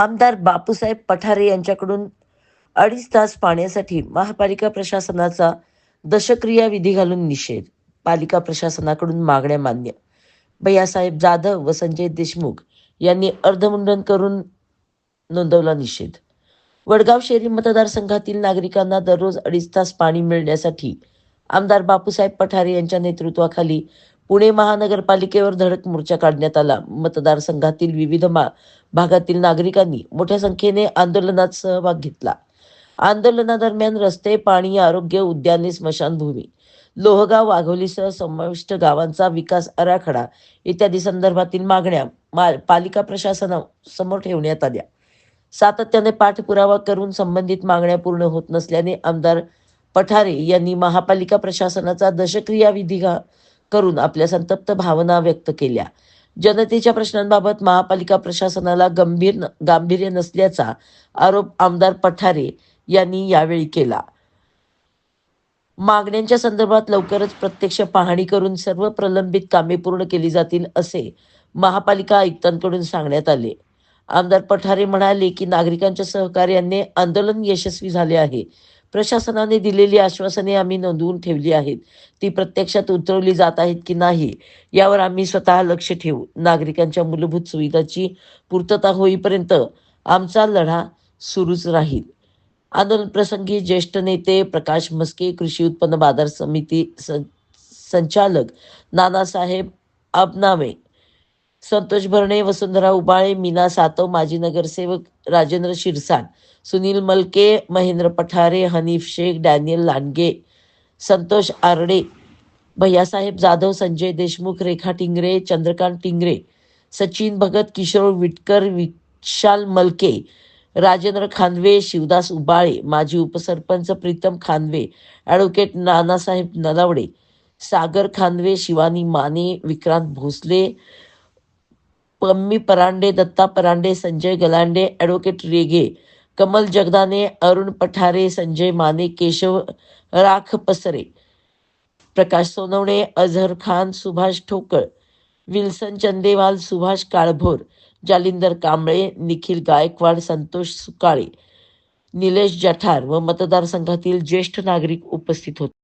आमदार बापूसाहेब पठारे यांच्याकडून अडीच तास पाण्यासाठी महापालिका प्रशासनाचा दशक्रिया विधी घालून निषेध पालिका प्रशासनाकडून मागण्या मान्य. भैयासाहेब जाधव व संजय देशमुख यांनी अर्धमुंडन करून नोंदवला निषेध. वडगाव शहरी मतदारसंघातील नागरिकांना दररोज अडीच तास पाणी मिळण्यासाठी आमदार बापूसाहेब पठारे यांच्या नेतृत्वाखाली पुणे महानगरपालिकेवर धडक मोर्चा काढण्यात आला. मतदारसंघातील विविध मा- भागातील नागरिकांनी मोठ्या संख्येने आंदोलनात सहभाग घेतला. आंदोलनादरम्यान रस्ते पाणी आरोग्य उद्याने स्मशानभूमी लोहगाव वाघोलीसह समाविष्ट गावांचा विकास आराखडा इत्यादी संदर्भातील मागण्या मा- पालिका प्रशासनासमोर ठेवण्यात आल्या. सातत्याने पाठपुरावा करून संबंधित मागण्या पूर्ण होत नसल्याने आमदार पठारे यांनी महापालिका प्रशासनाचा दशक्रिया विधी करून आपल्या संतप्त भावना व्यक्त केल्या. जनतेच्या प्रश्नांबाबत महापालिका प्रशासनाला गंभीर गांभीर्य नसल्याचा आरोप आमदार पठारे यांनी यावेळी केला. मागण्यांच्या संदर्भात लवकरच प्रत्यक्ष पाहणी करून सर्व प्रलंबित कामे पूर्ण केली जातील असे महापालिका आयुक्तांकडून सांगण्यात आले. आमदार पठारे म्हणाले की नागरिकांच्या सहकार्याने आंदोलन यशस्वी झाले आहे. प्रशासनाने दिलेली आश्वासने आम्ही नोंदवून ठेवली आहेत. ती प्रत्यक्षात उतरवली जात आहेत की नाही यावर आम्ही स्वतः लक्ष ठेवू. नागरिकांच्या मूलभूत सुविधाची पूर्तता होईपर्यंत आमचा लढा सुरूच राहील. आंदोलन प्रसंगी ज्येष्ठ नेते प्रकाश मस्के कृषी उत्पन्न बाजार समिती सं- संचालक नानासाहेब अबनामे संतोष भरणे वसुंधरा उबाळे मीना सातव माजी नगरसेवक राजेंद्र शिरसाट सुनील मलके महेंद्र पठारे हनीफ शेख डॅनियल लांडगे संतोष आरडे भैयासाहेब जाधव संजय देशमुख रेखा टिंगरे चंद्रकांत टिंगरे सचिन भगत किशोर विटकर विशाल मलके राजेंद्र खानवे शिवदास उबाळे माजी उपसरपंच Pritam Khanve advocate Nanasaheb Nalawade Sagar Khanve Shivani Mane Vikrant Bhosale Pammi Parande Datta Parande Sanjay Galande advocate Rege Kamal Jagdane Arun Pathare Sanjay Mane Keshav Rakh Pasare Prakash Sonawane Azhar Khan Subhash Thokal Wilson Chandewal Subhash Kalbhor Jalindar Kamble Nikhil Gaikwad Santosh Sukale Nilesh Jathar व मतदारसंघातील ज्येष्ठ नागरिक उपस्थित होते.